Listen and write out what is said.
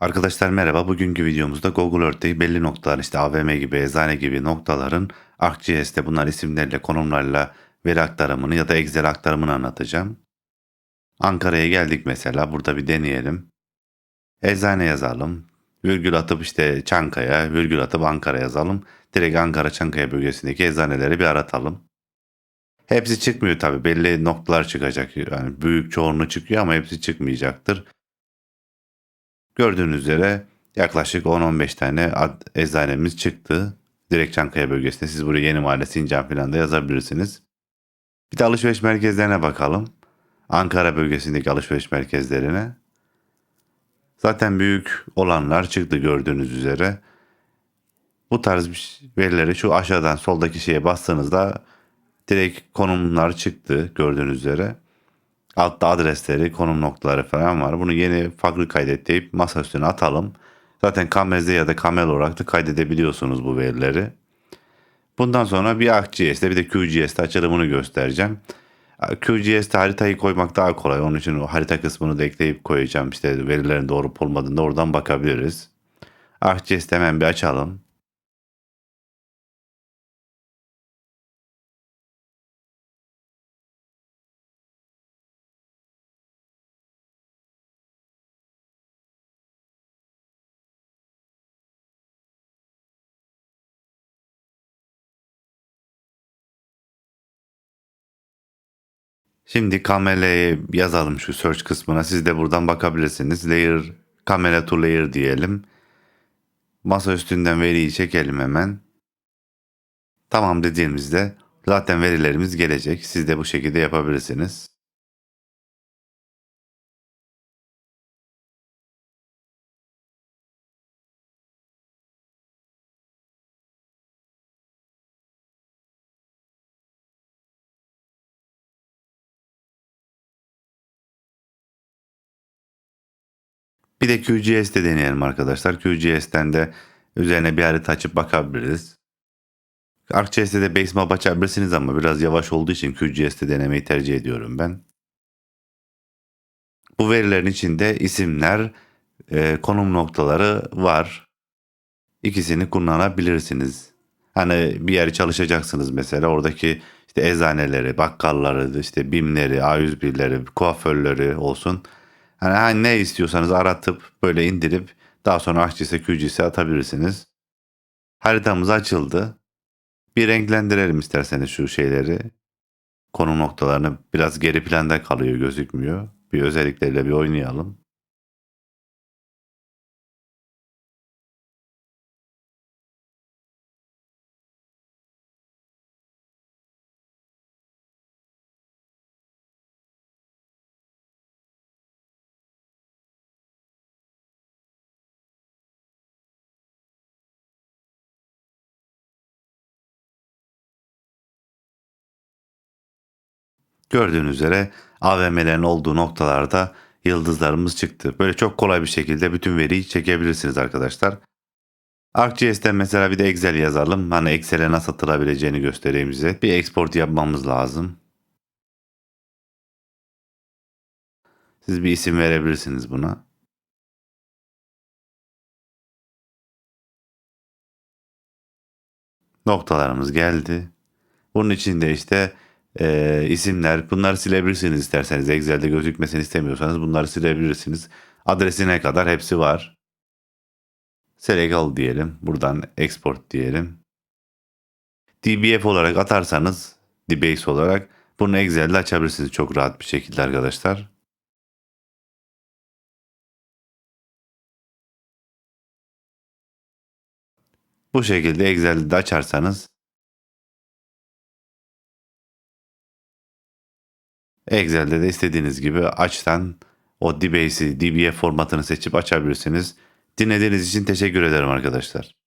Arkadaşlar merhaba. Bugünkü videomuzda Google Earth'te belli noktalar işte AVM gibi, eczane gibi noktaların ArcGIS'te bunlar isimleriyle, konumlarla veri aktarımını ya da Excel aktarımını anlatacağım. Ankara'ya geldik mesela. Burada bir deneyelim. Eczane yazalım. Virgül atıp işte Çankaya, virgül atıp Ankara yazalım. Direkt Ankara Çankaya bölgesindeki eczaneleri bir aratalım. Hepsi çıkmıyor tabi. Belli noktalar çıkacak. Yani büyük çoğunluğu çıkıyor ama hepsi çıkmayacaktır. Gördüğünüz üzere yaklaşık 10-15 tane ad- eczanemiz çıktı. Direkt Çankaya bölgesinde. Siz buraya Yeni Mahalle, Sincan falan da yazabilirsiniz. Bir de alışveriş merkezlerine bakalım. Ankara bölgesindeki alışveriş merkezlerine. Zaten büyük olanlar çıktı gördüğünüz üzere. Bu tarz verileri şu aşağıdan soldaki şeye bastığınızda direkt konumlar çıktı gördüğünüz üzere. Altta adresleri, konum noktaları falan var. Bunu yeni farklı kaydet deyip masa üstüne atalım. Zaten Kamez'de ya da Kamel olarak da kaydedebiliyorsunuz bu verileri. Bundan sonra bir ArcGIS'te bir de QGIS'te açılımını göstereceğim. QGIS'te haritayı koymak daha kolay. Onun için o harita kısmını da ekleyip koyacağım. İşte verilerin doğru olmadığında oradan bakabiliriz. ArcGIS'te hemen bir açalım. Şimdi kamerayı yazalım şu search kısmına. Siz de buradan bakabilirsiniz. Layer, kamera to layer diyelim. Masa üstünden veriyi çekelim hemen. Tamam dediğimizde zaten verilerimiz gelecek. Siz de bu şekilde yapabilirsiniz. Bir de QGIS'te deneyelim arkadaşlar. QGIS'ten de üzerine bir harita açıp bakabiliriz. ArcGIS'te de Basemap açabilirsiniz ama biraz yavaş olduğu için QGIS'te denemeyi tercih ediyorum ben. Bu verilerin içinde isimler, e, konum noktaları var. İkisini kullanabilirsiniz. Hani bir yeri çalışacaksınız mesela oradaki işte eczaneleri, bakkalları, işte BİM'leri, A101'leri, kuaförleri olsun. Hani ne istiyorsanız aratıp böyle indirip daha sonra ArcGIS'e QGIS'e atabilirsiniz. Haritamız açıldı. Bir renklendirelim isterseniz şu şeyleri. Konum noktalarını biraz geri planda kalıyor gözükmüyor. Bir özellikleriyle bir oynayalım. Gördüğünüz üzere AVM'lerin olduğu noktalarda yıldızlarımız çıktı. Böyle çok kolay bir şekilde bütün veriyi çekebilirsiniz arkadaşlar. ArcGIS'ten mesela bir de Excel yazalım. Hani Excel'e nasıl atılabileceğini göstereyim size. Bir export yapmamız lazım. Siz bir isim verebilirsiniz buna. Noktalarımız geldi. Bunun içinde işte e, isimler bunları silebilirsiniz isterseniz. Excel'de gözükmesini istemiyorsanız bunları silebilirsiniz. Adresine kadar hepsi var. Select all diyelim. Buradan export diyelim. DBF olarak atarsanız DBase olarak bunu Excel'de açabilirsiniz çok rahat bir şekilde arkadaşlar. Bu şekilde Excel'de açarsanız Excel'de de istediğiniz gibi açtan o DBase'i, DBF formatını seçip açabilirsiniz. Dinlediğiniz için teşekkür ederim arkadaşlar.